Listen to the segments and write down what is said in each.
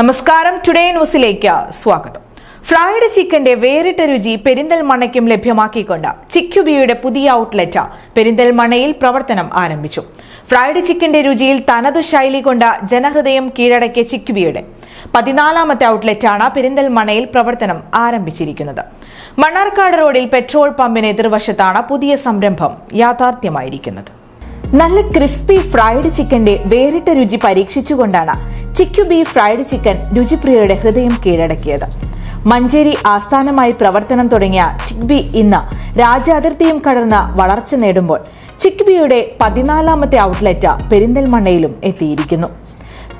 നമസ്കാരം. ടുഡേ ന്യൂസിലേക്ക് സ്വാഗതം. ഫ്രൈഡ് ചിക്കന്റെ വേറിട്ട രുചി പെരിന്തൽമണ്ണയ്ക്കും ലഭ്യമാക്കിക്കൊണ്ട് ചിക്കുബിയുടെ പുതിയ ഔട്ട്ലെറ്റ് പെരിന്തൽമണ്ണയിൽ പ്രവർത്തനം ആരംഭിച്ചു. ഫ്രൈഡ് ചിക്കന്റെ രുചിയിൽ തനതു ശൈലി കൊണ്ട ജനഹൃദയം കീഴടക്കിയ ചിക്കുബിയുടെ പതിനാലാമത്തെ ഔട്ട്ലെറ്റാണ് പെരിന്തൽമണ്ണയിൽ പ്രവർത്തനം ആരംഭിച്ചിരിക്കുന്നത്. മണ്ണാർക്കാട് റോഡിൽ പെട്രോൾ പമ്പിന് എതിർവശത്താണ് പുതിയ സംരംഭം യാഥാർത്ഥ്യമായിരിക്കുന്നത്. നല്ല ക്രിസ്പി ഫ്രൈഡ് ചിക്കന്റെ വേറിട്ട രുചി പരീക്ഷിച്ചുകൊണ്ടാണ് ചിക്കു ബി ഫ്രൈഡ് ചിക്കൻ രുചിപ്രിയരുടെ ഹൃദയം കീഴടക്കിയത്. മഞ്ചേരി ആസ്ഥാനമായി പ്രവർത്തനം തുടങ്ങിയ ചിക്ബി ഇന്ന് രാജ്യാതിർത്തിയും കടന്ന് വളർച്ച നേടുമ്പോൾ ചിക്ബിയുടെ പതിനാലാമത്തെ ഔട്ട്ലെറ്റ് പെരിന്തൽമണ്ണയിലും എത്തിയിരിക്കുന്നു.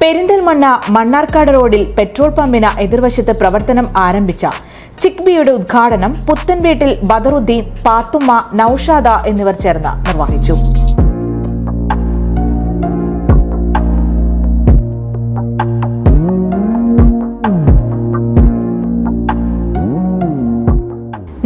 പെരിന്തൽമണ്ണ മണ്ണാർക്കാട് റോഡിൽ പെട്രോൾ പമ്പിന് എതിർവശത്ത് പ്രവർത്തനം ആരംഭിച്ച ചിക്ബിയുടെ ഉദ്ഘാടനം പുത്തൻവീട്ടിൽ ബദറുദ്ദീൻ പാത്തുമ്മ നൌഷാദ എന്നിവർ ചേർന്ന് നിർവഹിച്ചു.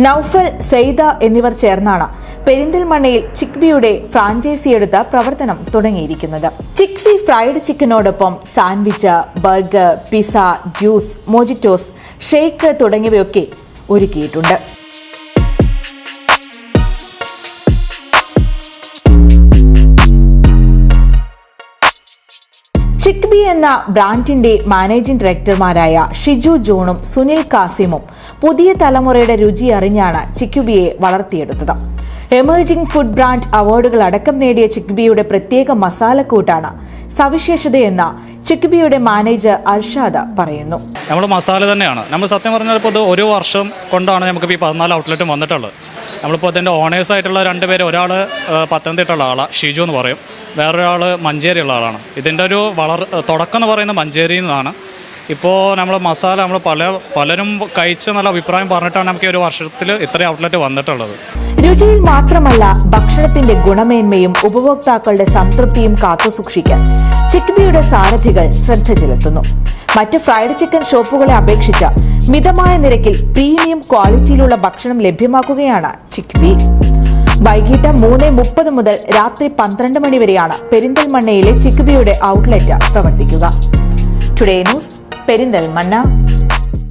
നൌഫൽ സെയ്ദ എന്നിവർ ചേർന്നാണ് പെരിന്തൽമണ്ണയിൽ ചിക്ബിയുടെ ഫ്രാഞ്ചൈസി എടുത്ത പ്രവർത്തനം തുടങ്ങിയിരിക്കുന്നത്. ചിക്ബി fried ചിക്കനോടൊപ്പം sandwich burger pizza juice mojitos shake തുടങ്ങിയവയൊക്കെ ഒരുക്കിയിട്ടുണ്ട്. ചിക്ബി എന്ന ബ്രാൻഡിന്റെ മാനേജിംഗ് ഡയറക്ടർമാരായ ഷിജു ജോണും സുനിൽ കാസിമും പുതിയ തലമുറയുടെ രുചി അറിഞ്ഞാണ് ചിക്ബിയെ വളർത്തിയെടുത്തത്. എമേർജിംഗ് ഫുഡ് ബ്രാൻഡ് അവാർഡുകൾ അടക്കം നേടിയ ചിക്ബിയുടെ പ്രത്യേക മസാലക്കൂട്ടാണ് സവിശേഷതയെന്ന ചിക്ബിയുടെ മാനേജർ അർഷാദ പറയുന്നു. നമ്മൾ മസാല തന്നെയാണ്. നമ്മൾ സത്യം പറഞ്ഞാൽ ഇപ്പോൾ ഇത് ഒരു വർഷം കൊണ്ടാണ് നമുക്ക് ഈ പതിനാല് ഔട്ട്ലെറ്റും വന്നിട്ടുള്ളത്. നമ്മളിപ്പോൾ അതിന്റെ ഓണേഴ്സ് ആയിട്ടുള്ള രണ്ട് പേര് ഒരാൾ പത്തനംതിട്ടുള്ള ആളാണ് ഷിജു എന്ന് പറയും. വേറൊരാൾ മഞ്ചേരി ഉള്ള ആളാണ്. ഇതിന്റെ ഒരു വളർ തുടക്കം എന്ന് പറയുന്നത് മഞ്ചേരിയിൽ നിന്നാണ്. ഇപ്പോൾ നമ്മൾ മസാല നമ്മൾ പല പലരും കഴിച്ച് നല്ല അഭിപ്രായം പറഞ്ഞിട്ടാണ് നമുക്ക് ഒരു വർഷത്തിൽ ഇത്രയും ഔട്ട്ലെറ്റ് വന്നിട്ടുള്ളത്. രുചിയിൽ മാത്രമല്ല ഭക്ഷണത്തിന്റെ ഗുണമേന്മയും ഉപഭോക്താക്കളുടെ സംതൃപ്തിയും കാത്തുസൂക്ഷിക്കാൻ ചിക്ബിയുടെ സാരഥികൾ ശ്രദ്ധ ചെലുത്തുന്നു മറ്റ് ഫ്രൈഡ് ചിക്കൻ ഷോപ്പുകളെ അപേക്ഷിച്ച് മിതമായ നിരക്കിൽ പ്രീമിയം ക്വാളിറ്റിയിലുള്ള ഭക്ഷണം ലഭ്യമാക്കുകയാണ് ചിക്ബി. വൈകിട്ട് മൂന്ന് മുപ്പത് മുതൽ രാത്രി പന്ത്രണ്ട് മണി വരെയാണ് പെരിന്തൽമണ്ണയിലെ ചിക്കുബിയുടെ ഔട്ട്ലെറ്റ് പ്രവർത്തിക്കുക. Today news Perinthalmanna.